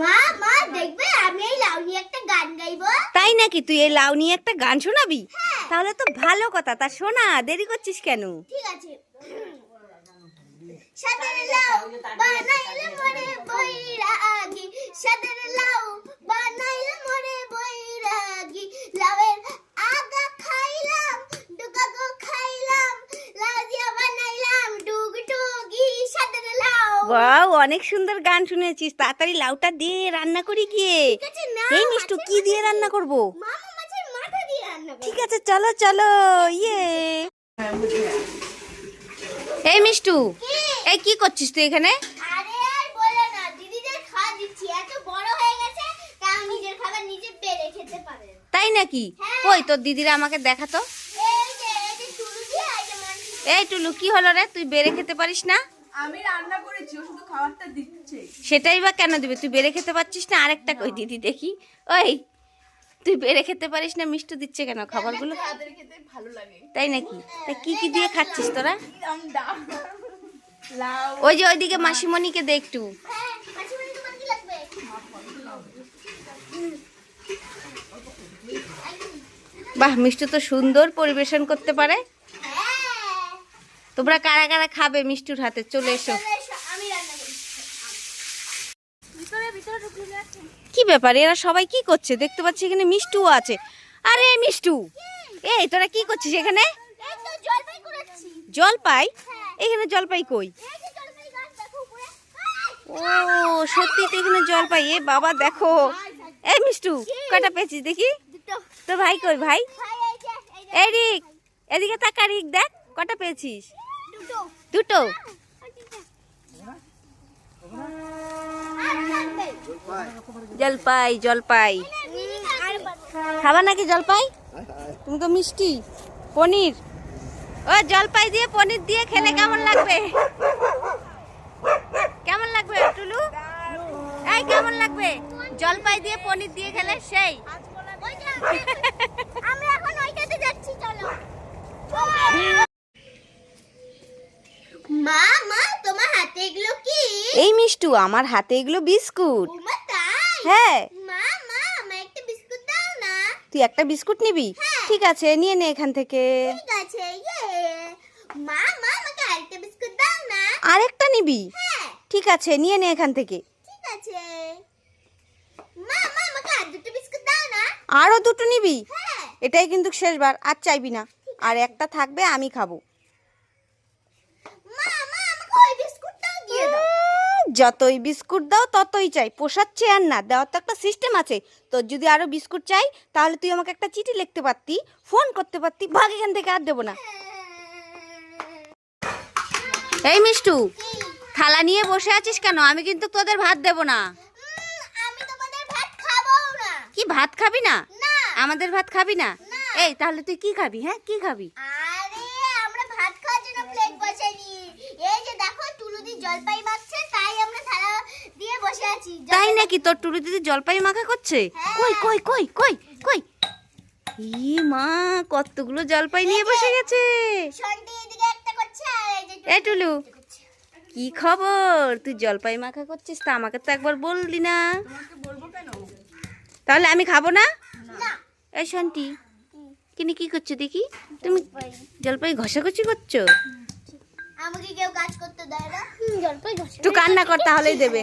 মা মা দেখবে আমি এই লাউনি একটা গান গাইবো। তাই নাকি তুই এই লাউনি নিয়ে একটা গান শোনাবি? হ্যাঁ। তাহলে তো ভালো কথা তা শোনা দেরি করছিস কেন? ঠিক আছে। সাদের লাউ বানাইলে মরে আগে সাদের লাউ অনেক সুন্দর গান শুনেছিস। তাড়াতাড়ি লাউটা দিয়ে রান্না করি গিয়ে। এই মিষ্টু কি দিয়ে রান্না করব? ঠিক আছে চলো চলো ইয়ে। এই মিষ্টু এই কি করছিস তুই এখানে? হয়ে। তাই নাকি? হ্যাঁ। কই তোর দিদিরা আমাকে দেখাতো? এই টুলু কি হলো রে তুই বেড়ে খেতে পারিস না? আমি রান্না করেছি ও শুধু খাবারটা দিচ্ছে। সেটাই বা কেন দিবে? তুই বেড়ে খেতে পারছিস না? আরেকটা কই দিদি দেখি। ওই তুই বেড়ে খেতে পারিস না মিষ্টি দিচ্ছে কেন খাবারগুলো? তাদের খেতে ভালো লাগে। তাই নাকি? তা কি কি দিয়ে খাচ্ছিস তোরা? ওই যে ওইদিকে মাসিমণিকে দে একটু। হ্যাঁ বাহ মিষ্টি তো সুন্দর পরিবেশন করতে পারে। হ্যাঁ তোমরা কারা কারা খাবে মিষ্টির হাতে? চলে এসো। কি ব্যাপার? এরা সবাই কি করছে? দেখতে পাচ্ছি এখানে মিষ্টু আছে। আরে মিষ্টু! এই তোরা কি করছিস এখানে? তো জলপাই হ্যাঁ। এখানে জলপাই কই? ও সত্যি তো এখানে জলপাই। এ বাবা দেখো। এ মিষ্টু কটা পেয়েছিস দেখি? তোর ভাই কই ভাই? ভাই এই যে এই যে। এই রিক এদিকে তাকা রিক দেখ কটা পেয়েছিস? দুটো। আর লাগবে জলপাই জলপাই। খাবা নাকি জলপাই? তুমি তো মিষ্টি। পনির। ও জলপাই দিয়ে পনির দিয়ে খেলে কেমন লাগবে? কেমন লাগবে টুলু? এই কেমন লাগবে? জলপাই দিয়ে পনির দিয়ে খেলে সেই। আমরা- আমরা এখন ওইটাতে যাচ্ছি চলো। মা মা তোমার হাতে এগুলো কি? এই মিষ্টু আমার হাতে এগুলো বিস্কুট। তাই? হ্যাঁ। মা মা আমার একটা বিস্কুট দাও না। তুই একটা বিস্কুট নিবি? ঠিক আছে নিয়ে নে এখান থেকে। ঠিক আছে ইয়ে। মা মা আমাকে আরেকটা বিস্কুট দাও না। আরেকটা নিবি? হ্যাঁ। ঠিক আছে নিয়ে নে এখান থেকে। ঠিক আছে। মা মা আমাকে আর দুটো বিস্কুট দাও না। আরও দুটো নিবি? হ্যাঁ। এটাই কিন্তু শেষবার আর চাইবি না। আর একটা থাকবে আমি খাব মা মা আমাকে ওই বিস্কুটটাও দিয়ে দাও উম, যতই বিস্কুট দাও ততই চাই। পোষাচ্ছে আর না দেওয়ার তো একটা সিস্টেম আছে। তোর যদি আরও বিস্কুট চাই তাহলে তুই আমাকে একটা চিঠি লিখতে পারতি ফোন করতে পারতি ভাগ এখান থেকে আর দেবো না। এই মিষ্টু থালা নিয়ে বসে আছিস কেন? আমি কিন্তু তোদের ভাত দেবো না। কি ভাত খাবি না? আমাদের ভাত খাবি না। এই তাহলে তুই কি খাবি হ্যাঁ? কি খাবি? আরে আমরা ভাত খাওয়ার জন্য প্লেট বসাইনি এই যে দেখো জলপাই মাখছে তাই আমরা থালা দিয়ে বসে আছি তাই নাকি তোর টুরু দিদি জলপাই মাখা করছে? হ্যাঁ। কই কই কই কই কই? ই মা কতগুলো জলপাই নিয়ে বসে গেছে। এ টুলু কি খবর? তুই জলপাই মাখা করছিস তা আমাকে তো একবার বললি না। তোমাকে বলব কেন? তাহলে আমি খাব না? না। এই শান্তি কিনি কি করছ দেখি? তুমি জলপাই। ঘষাঘষি করছ? আমাকে কেউ কাজ করতে দেয় না। জলপাই ঘষে একটু কান্না কর তাহলেই দেবে।